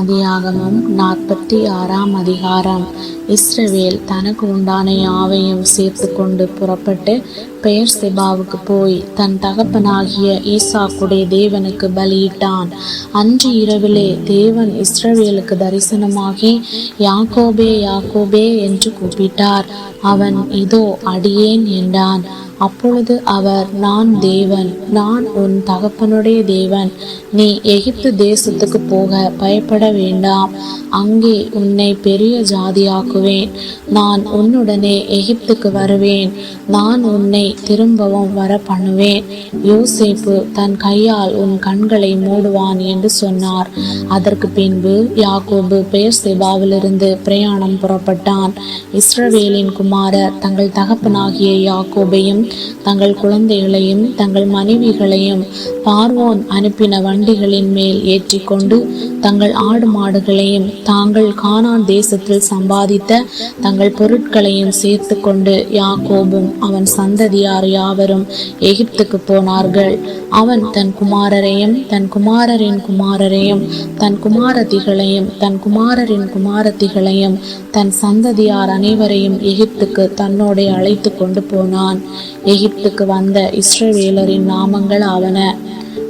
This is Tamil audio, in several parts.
ஆதியாகமம் நாற்பத்தி ஆறாம் அதிகாரம். இஸ்ரவேல் தனக்கு உண்டான யாவையும் சேர்த்து கொண்டு புறப்பட்டு பெயர் செபாவுக்கு போய் தன் தகப்பனாகிய ஈசாக்குடைய தேவனுக்கு பலியிட்டான். அன்று இரவிலே தேவன் இஸ்ரவேலுக்கு தரிசனமாகி யாக்கோபே யாக்கோபே என்று கூப்பிட்டார். அவன் இதோ அடியேன் என்றான். அப்பொழுது அவர் நான் தேவன் நான் உன் தகப்பனுடைய தேவன். நீ எகிப்து தேசத்துக்கு போக பயப்பட வேண்டாம். அங்கே உன்னை பெரிய ஜாதியாக்குவேன். நான் உன்னுடனே எகிப்துக்கு வருவேன். நான் உன்னை திரும்பவும் வர பண்ணுவேன் யோசேப்பு தன் கையால் உன் கண்களை மூடுவான் என்று சொன்னார். அதற்கு பின்பு யாக்கோபு பெயர் செபாவிலிருந்து பிரயாணம் புறப்பட்டான். இஸ்ரவேலின் குமாரர் தங்கள் தகப்பனாகிய யாக்கோபையும் தங்கள் குழந்தைகளையும் தங்கள் மனைவிகளையும் பார்வோன் அனுப்பின வண்டிகளின் மேல் ஏற்றிக்கொண்டு தங்கள் ஆடு மாடுகளையும் தாங்கள் கானான் தேசத்தில் சம்பாதித்த தங்கள் பொருட்களையும் சேர்த்து கொண்டு யாக்கோபும் அவன் சந்ததியார் யாவரும் எகிப்துக்கு போனார்கள். அவன் தன் குமாரரையும் தன் குமாரரின் குமாரரையும் தன் குமாரதிகளையும் தன் குமாரரின் குமாரத்திகளையும் தன் சந்ததியார் அனைவரையும் எகிப்துக்கு தன்னோடே அழைத்து கொண்டு போனான். எகிப்துக்கு வந்த இஸ்ரவேலரின் நாமங்கள் ஆவன.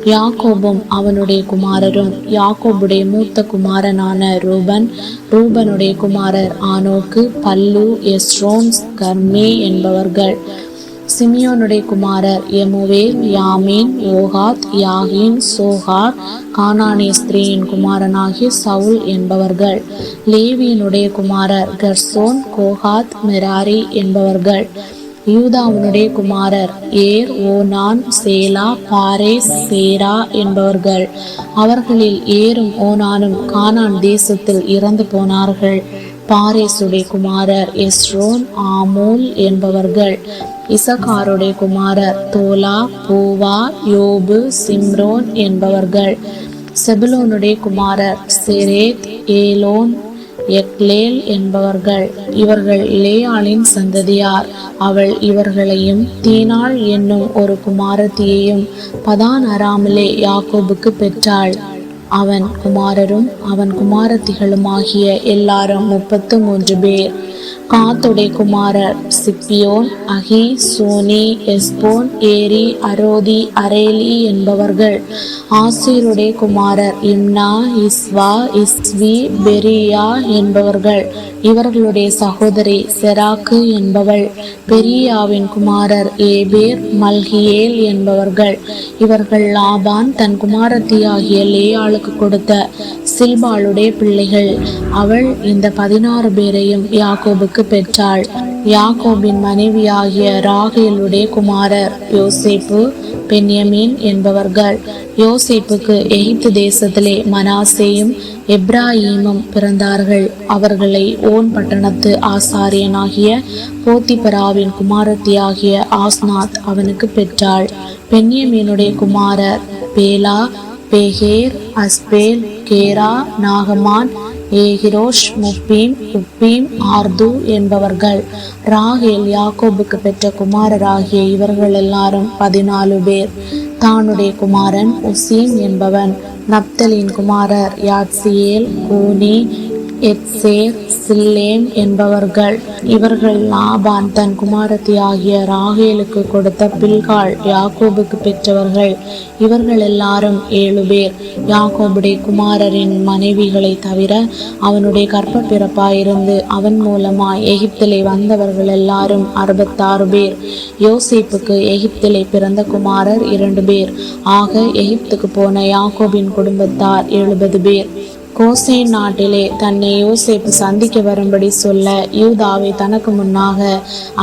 யாக்கோபும் அவனுடைய குமாரரும் யாக்கோபுடைய மூத்த குமாரனான ரூபன் ரூபனுடைய குமாரர் ஆனோக்கு பல்லு எஸ்ரோன் கர்மே என்பவர்கள். சிமியோனுடைய குமாரர் எமுவேல் யாமீன் ஓகாத் யாகின் சோகார் கானானிய ஸ்திரீயின் குமாரனாகிய சவுல் என்பவர்கள். லேவியனுடைய குமாரர் கர்சோன் கோகாத் மெராரி என்பவர்கள். யூதாவுனுடைய குமாரர் ஏர் ஓனான் சேலா பாரேஸ் சேரா என்பவர்கள். அவர்களில் ஏரும் ஓனானும் கானான் தேசத்தில் இறந்து போனார்கள். பாரேசுடைய குமாரர் எஸ்ரோன் ஆமோல் என்பவர்கள். இசகாருடைய குமாரர் தோலா பூவா யோபு சிம்ரோன் என்பவர்கள். செபுலோனுடைய குமாரர் செரேத் ஏலோன் எக்லேல் என்பவர்கள். இவர்கள் லேயாளின் சந்ததியார். அவள் இவர்களையும் தீனாள் என்னும் ஒரு குமாரத்தியையும் பதான் அராமலே யாக்கோபுக்கு பெற்றாள். அவன் குமாரரும் அவன் குமாரத்திகளுமாகிய எல்லாரும் முப்பத்து மூன்று பேர். காத்துடைய குமாரர் சிப்பியோன் அகி சோனி எஸ்போன் ஏரி அரோதி அரேலி என்பவர்கள். ஆசீருடைய குமாரர் இம்னா இஸ்வா இஸ்வி பெரியா என்பவர்கள். இவர்களுடைய சகோதரி செராக்கு என்பவள். பெரியாவின் குமாரர் ஏபேர் மல்கியேல் என்பவர்கள். இவர்கள் லாபான் தன் குமாரத்தியாகிய லேயாளுக்கு கொடுத்த சில்பாளுடைய பிள்ளைகள். அவள் இந்த பதினாறு பேரையும் யாக்கோபுக்கு பெற்றாள். யாக்கோபின் மனைவியாகிய ராகேலுடைய குமாரர் யோசேப்பு பென்யமீன் என்பவர்கள். யோசேப்புக்கு எகிப்து தேசத்திலே மனாசேயும் எப்ராஹீமும் பிறந்தார்கள். அவர்களை ஓன் பட்டணத்து ஆசாரியனாகிய போத்திபராவின் குமாரத்தியாகிய ஆஸ்நாத் அவனுக்கு பெற்றாள். பென்யமீனுடைய குமாரர் பேலா பேகேர் அஸ்பேல் கேரா நாகமான் ஏஹிரோஷ் முப்பீம் உப்பீம் ஆர்து என்பவர்கள். ராகேல் யாக்கோபுக்கு பெற்ற குமாரராகிய இவர்கள் எல்லாரும் பதினாலு பேர். தானுடைய குமாரன் உசீம் என்பவன். நப்தலின் குமாரர் யாட்சியேல் கூனி எத்சேர் சில்லேம் என்பவர்கள். இவர்கள் லாபான் தன் குமாரத்தி ஆகிய ராகேலுக்கு கொடுத்த பில்கால் யாக்கோபுக்கு பெற்றவர்கள். இவர்கள் எல்லாரும் ஏழு பேர். யாக்கோபுடைய குமாரரின் மனைவிகளை தவிர அவனுடைய கற்ப பிறப்பாயிருந்து அவன் மூலமாய் எகிப்திலே வந்தவர்கள் எல்லாரும் அறுபத்தாறு பேர். யோசேப்புக்கு எகிப்திலே பிறந்த குமாரர் இரண்டு பேர். ஆக எகிப்துக்கு போன யாக்கோபின் குடும்பத்தார் எழுபது பேர். கோசேன் நாட்டிலே தன்னை யோசேப்பு சந்திக்க வரும்படி சொல்ல யூதாவை தனக்கு முன்னாக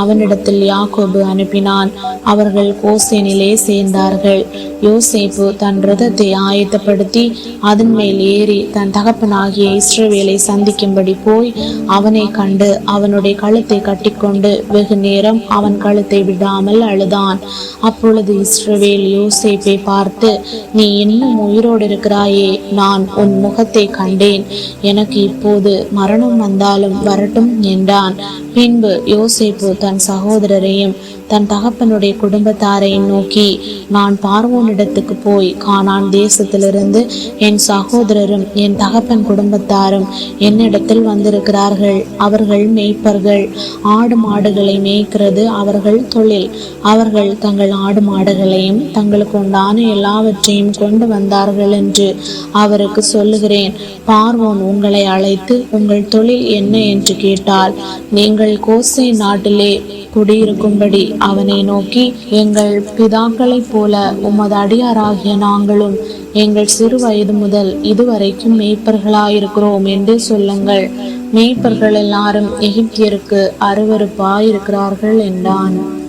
அவனிடத்தில் யாக்கோபு அனுப்பினான். அவர்கள் கோசேனிலே சேர்ந்தார்கள். யோசேப்பு தன் ரதத்தை ஆயத்தப்படுத்தி அதன் மேல் ஏறி தன் தகப்பனாகிய இஸ்ரவேலை சந்திக்கும்படி போய் அவனை கண்டு அவனுடைய கழுத்தை கட்டிக்கொண்டு வெகு நேரம் அவன் கழுத்தை விடாமல் அழுதான். அப்பொழுது இஸ்ரவேல் யோசேப்பை பார்த்து நீ இன்னும் உயிரோடு இருக்கிறாயே. நான் உன் முகத்தை கண்டேன். எனக்கு இப்போது மரணம் வந்தாலும் வரட்டும் என்றான். பின்பு யோசேப்பு தன் சகோதரரையும் தன் தகப்பனுடைய குடும்பத்தாரையும் நோக்கி நான் பார்வோனிடத்துக்கு போய் காணான் தேசத்திலிருந்து என் சகோதரரும் என் தகப்பன் குடும்பத்தாரும் என்னிடத்தில் வந்திருக்கிறார்கள். அவர்கள் மேய்ப்பர்கள். ஆடு மாடுகளை மேய்க்கிறது அவர்கள் தொழில். அவர்கள் தங்கள் ஆடு மாடுகளையும் தங்களுக்கு உண்டான எல்லாவற்றையும் கொண்டு வந்தார்கள் என்று அவருக்கு சொல்லுகிறேன். பார்வோன் உங்களை அழைத்து உங்கள் தொழில் என்ன? என்று கேட்டால் நீங்கள் கோசை நாட்டிலே குடியிருக்கும்படி அவனை நோக்கி எங்கள் பிதாக்களைப் போல உமது அடியாராகிய நாங்களும் எங்கள் சிறு வயது முதல் இதுவரைக்கும் மேய்ப்பர்களாயிருக்கிறோம் என்று சொல்லுங்கள். மேய்ப்பர்கள் எல்லாரும் எகிப்தியருக்கு அருவறுப்பாயிருக்கிறார்கள் என்றான்.